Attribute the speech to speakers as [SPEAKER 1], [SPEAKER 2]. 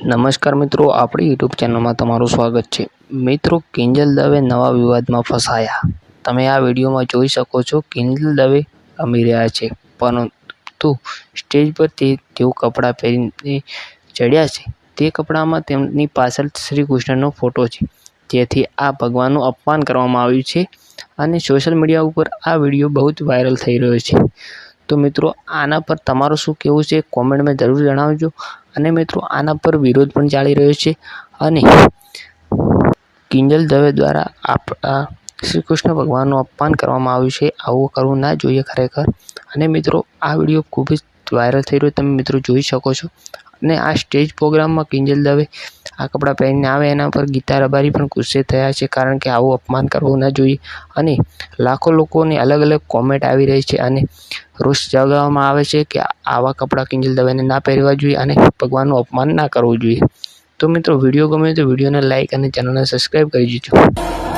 [SPEAKER 1] નમસ્કાર મિત્રો, આપણી યુટ્યુબ ચેનલમાં તમારું સ્વાગત છે. મિત્રો, કિંજલ દવે નવા વિવાદમાં ફસાયા. તમે આ વિડીયોમાં જોઈ શકો છો, કિંજલ દવે રમી રહ્યા છે. પરંતુ સ્ટેજ પર તે તેઓ કપડાં પહેરીને ચડ્યા છે. તે કપડામાં તેમની પાછળ શ્રી કૃષ્ણનો ફોટો છે. જેથી આ ભગવાનનું અપમાન કરવામાં આવ્યું છે અને સોશિયલ મીડિયા ઉપર આ વીડિયો બહુ જ વાયરલ થઈ રહ્યો છે. તો મિત્રો, આના પર તમારું શું કહેવું છે? કોમેન્ટમાં જરૂર જણાવજો. અને મિત્રો, આના પર વિરોધ પણ ચાલી રહ્યો છે અને કિંજલ દવે દ્વારા આપણા શ્રી કૃષ્ણ ભગવાનનું અપમાન કરવામાં આવ્યું છે. આવું કરવું ના જોઈએ ખરેખર. અને મિત્રો, આ વીડિયો ખૂબ જ વાયરલ થઈ રહ્યો તમે મિત્રો જોઈ શકો છો. અને આ સ્ટેજ પ્રોગ્રામમાં કિંજલ દવે આ કપડાં પહેરીને આવે, એના પર ગીતા રબારી પણ ગુસ્સે થયા છે કારણ કે આવું અપમાન કરવું ના જોઈએ. અને લાખો લોકોની અલગ અલગ કોમેન્ટ આવી રહી છે અને રોષ જગાવવામાં આવે છે કે આવા કપડાં કિંજલ દવેને ના પહેરવા જોઈએ અને ભગવાનનું અપમાન ના કરવું જોઈએ. તો મિત્રો, વીડિયો ગમે તો વિડીયોને લાઇક અને ચેનલને સબસ્ક્રાઈબ કરી દેજો.